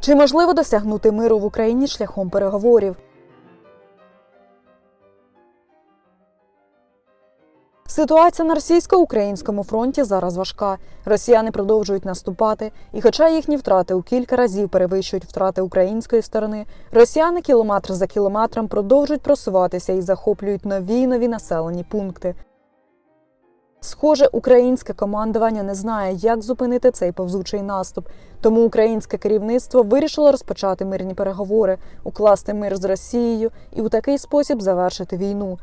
Чи можливо досягнути миру в Україні шляхом переговорів? Ситуація на російсько-українському фронті зараз важка. Росіяни продовжують наступати, і хоча їхні втрати у кілька разів перевищують втрати української сторони, росіяни кілометр за кілометром продовжують просуватися і захоплюють нові й нові населені пункти. Схоже, українське командування не знає, як зупинити цей повзучий наступ. Тому українське керівництво вирішило розпочати мирні переговори, укласти мир з Росією і у такий спосіб завершити війну.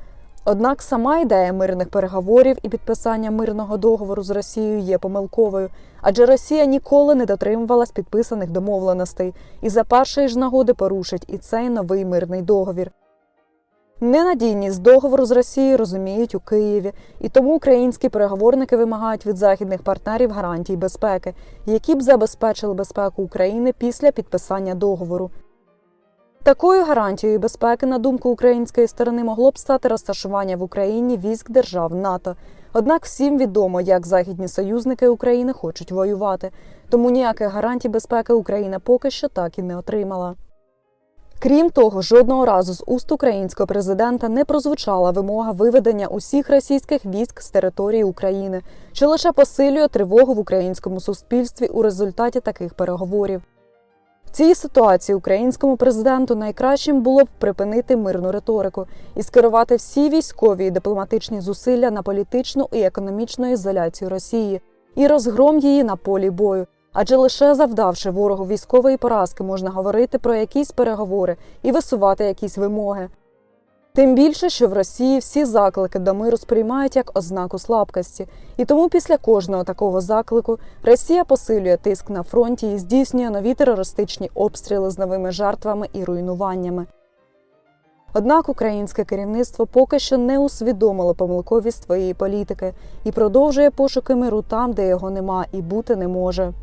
Однак сама ідея мирних переговорів і підписання мирного договору з Росією є помилковою, адже Росія ніколи не дотримувалась підписаних домовленостей і за першої ж нагоди порушить і цей новий мирний договір. Ненадійність договору з Росією розуміють у Києві, і тому українські переговорники вимагають від західних партнерів гарантій безпеки, які б забезпечили безпеку України після підписання договору. Такою гарантією безпеки, на думку української сторони, могло б стати розташування в Україні військ держав НАТО. Однак всім відомо, як західні союзники України хочуть воювати, тому ніяких гарантій безпеки Україна поки що так і не отримала. Крім того, жодного разу з уст українського президента не прозвучала вимога виведення усіх російських військ з території України, що лише посилює тривогу в українському суспільстві у результаті таких переговорів. В цій ситуації українському президенту найкращим було б припинити мирну риторику і скерувати всі військові і дипломатичні зусилля на політичну і економічну ізоляцію Росії і розгром її на полі бою. Адже лише завдавши ворогу військової поразки, можна говорити про якісь переговори і висувати якісь вимоги. Тим більше, що в Росії всі заклики до миру сприймають як ознаку слабкості, і тому після кожного такого заклику Росія посилює тиск на фронті і здійснює нові терористичні обстріли з новими жертвами і руйнуваннями. Однак українське керівництво поки що не усвідомило помилковість своєї політики і продовжує пошуки миру там, де його нема і бути не може.